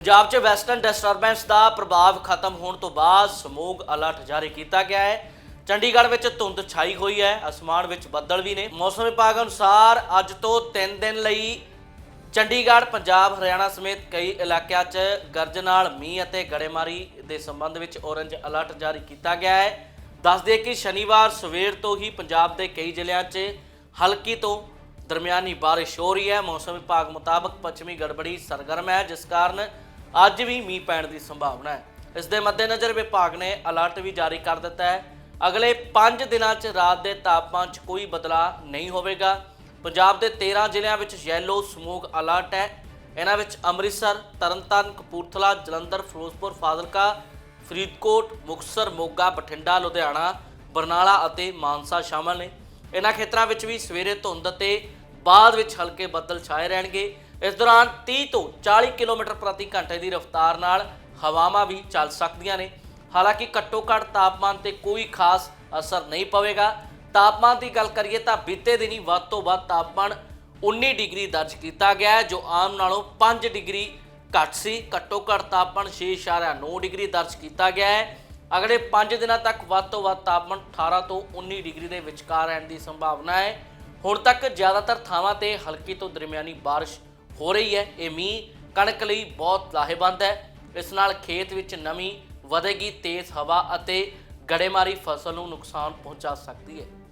ਪੰਜਾਬ 'ਚ western disturbance ਦਾ ਪ੍ਰਭਾਵ ਖਤਮ ਹੋਣ ਤੋਂ ਬਾਅਦ ਸਮੂਗ ਅਲਰਟ ਜਾਰੀ ਕੀਤਾ ਗਿਆ ਹੈ। ਚੰਡੀਗੜ੍ਹ ਵਿੱਚ ਧੁੰਦ ਛਾਈ ਹੋਈ ਹੈ, ਅਸਮਾਨ ਵਿੱਚ ਬੱਦਲ ਵੀ ਨੇ। ਮੌਸਮ ਵਿਭਾਗ ਅਨੁਸਾਰ ਅੱਜ ਤੋਂ 3 ਦਿਨ ਲਈ ਚੰਡੀਗੜ੍ਹ, ਪੰਜਾਬ, ਹਰਿਆਣਾ ਸਮੇਤ ਕਈ ਇਲਾਕਿਆਂ 'ਚ ਗਰਜ ਨਾਲ ਮੀਂਹ ਅਤੇ ਗੜੇਮਾਰੀ ਦੇ ਸੰਬੰਧ ਵਿੱਚ ਔਰੰਜ ਅਲਰਟ ਜਾਰੀ ਕੀਤਾ ਗਿਆ ਹੈ। ਦੱਸ ਦਈਏ ਕਿ ਸ਼ਨੀਵਾਰ ਸਵੇਰ ਤੋਂ ਹੀ ਪੰਜਾਬ ਦੇ ਕਈ ਜ਼ਿਲ੍ਹਿਆਂ 'ਚ ਹਲਕੀ ਤੋਂ ਦਰਮਿਆਨੀ ਬਾਰਿਸ਼ ਹੋ ਰਹੀ ਹੈ। ਮੌਸਮ ਵਿਭਾਗ ਮੁਤਾਬਕ ਪੱਛਮੀ ਗੜਬੜੀ ਸਰਗਰਮ ਹੈ, ਜਿਸ ਕਾਰਨ ਅੱਜ ਵੀ ਮੀਂਹ ਪੈਣ ਦੀ ਸੰਭਾਵਨਾ ਹੈ। ਇਸ ਦੇ ਮੱਦੇਨਜ਼ਰ ਵਿਭਾਗ ਨੇ ਅਲਰਟ ਵੀ ਜਾਰੀ ਕਰ ਦਿੱਤਾ ਹੈ। ਅਗਲੇ 5 ਦਿਨਾਂ 'ਚ ਰਾਤ ਦੇ ਤਾਪਮਾਨ 'ਚ ਕੋਈ ਬਦਲਾਅ ਨਹੀਂ ਹੋਵੇਗਾ। ਪੰਜਾਬ ਦੇ 13 ਜ਼ਿਲ੍ਹਿਆਂ ਵਿੱਚ ਯੈਲੋ ਸਮੋਗ ਅਲਰਟ ਹੈ। ਇਹਨਾਂ ਵਿੱਚ ਅੰਮ੍ਰਿਤਸਰ, ਤਰਨਤਾਰਨ, ਕਪੂਰਥਲਾ, ਜਲੰਧਰ, ਫਿਰੋਜ਼ਪੁਰ, ਫਾਜ਼ਿਲਕਾ, ਫਰੀਦਕੋਟ, ਮੁਕਤਸਰ, ਮੋਗਾ, ਬਠਿੰਡਾ, ਲੁਧਿਆਣਾ, ਬਰਨਾਲਾ ਅਤੇ ਮਾਨਸਾ ਸ਼ਾਮਲ ਨੇ। ਇਹਨਾਂ ਖੇਤਰਾਂ ਵਿੱਚ ਵੀ ਸਵੇਰੇ ਧੁੰਦ ਅਤੇ ਬਾਅਦ ਵਿੱਚ ਹਲਕੇ ਬੱਦਲ ਛਾਏ ਰਹਿਣਗੇ। ਇਸ ਦੌਰਾਨ 30 ਤੋਂ 40 ਕਿਲੋਮੀਟਰ ਪ੍ਰਤੀ ਘੰਟੇ ਦੀ ਰਫ਼ਤਾਰ ਨਾਲ ਹਵਾਵਾਂ ਵੀ ਚੱਲ ਸਕਦੀਆਂ ਨੇ। ਹਾਲਾਂਕਿ ਘੱਟੋ ਘੱਟ ਤਾਪਮਾਨ ਤੇ ਕੋਈ ਖਾਸ ਅਸਰ ਨਹੀਂ ਪਵੇਗਾ। ਤਾਪਮਾਨ ਦੀ ਗੱਲ ਕਰੀਏ ਤਾਂ ਬੀਤੇ ਦਿਨੀ ਵੱਧ ਤੋਂ ਵੱਧ ਤਾਪਮਾਨ 19 ਡਿਗਰੀ ਦਰਜ ਕੀਤਾ ਗਿਆ ਹੈ, ਜੋ ਆਮ ਨਾਲੋਂ 5 ਡਿਗਰੀ ਘੱਟ ਸੀ। ਘੱਟੋ ਘੱਟ ਤਾਪਮਾਨ 6.9 ਡਿਗਰੀ ਦਰਜ ਕੀਤਾ ਗਿਆ ਹੈ। ਅਗਲੇ 5 ਦਿਨਾਂ ਤੱਕ ਵੱਧ ਤੋਂ ਵੱਧ ਤਾਪਮਾਨ 18 ਤੋਂ 19 ਡਿਗਰੀ ਦੇ ਵਿਚਕਾਰ ਰਹਿਣ ਦੀ ਸੰਭਾਵਨਾ ਹੈ। ਹੁਣ ਤੱਕ ਜ਼ਿਆਦਾਤਰ ਥਾਵਾਂ ਤੇ ਹਲਕੀ ਤੋਂ ਦਰਮਿਆਨੀ ਬਾਰਿਸ਼ ਹੋ ਰਹੀ ਹੈ। ਇਹ ਮੀਂਹ ਕਣਕ ਲਈ ਬਹੁਤ ਲਾਹੇਵੰਦ ਹੈ। ਇਸ ਨਾਲ ਖੇਤ ਵਿੱਚ ਨਮੀ ਵਧੇਗੀ, ਤੇਜ਼ ਹਵਾ ਅਤੇ ਗੜੇਮਾਰੀ ਫਸਲ ਨੂੰ ਨੁਕਸਾਨ ਪਹੁੰਚਾ ਸਕਦੀ ਹੈ।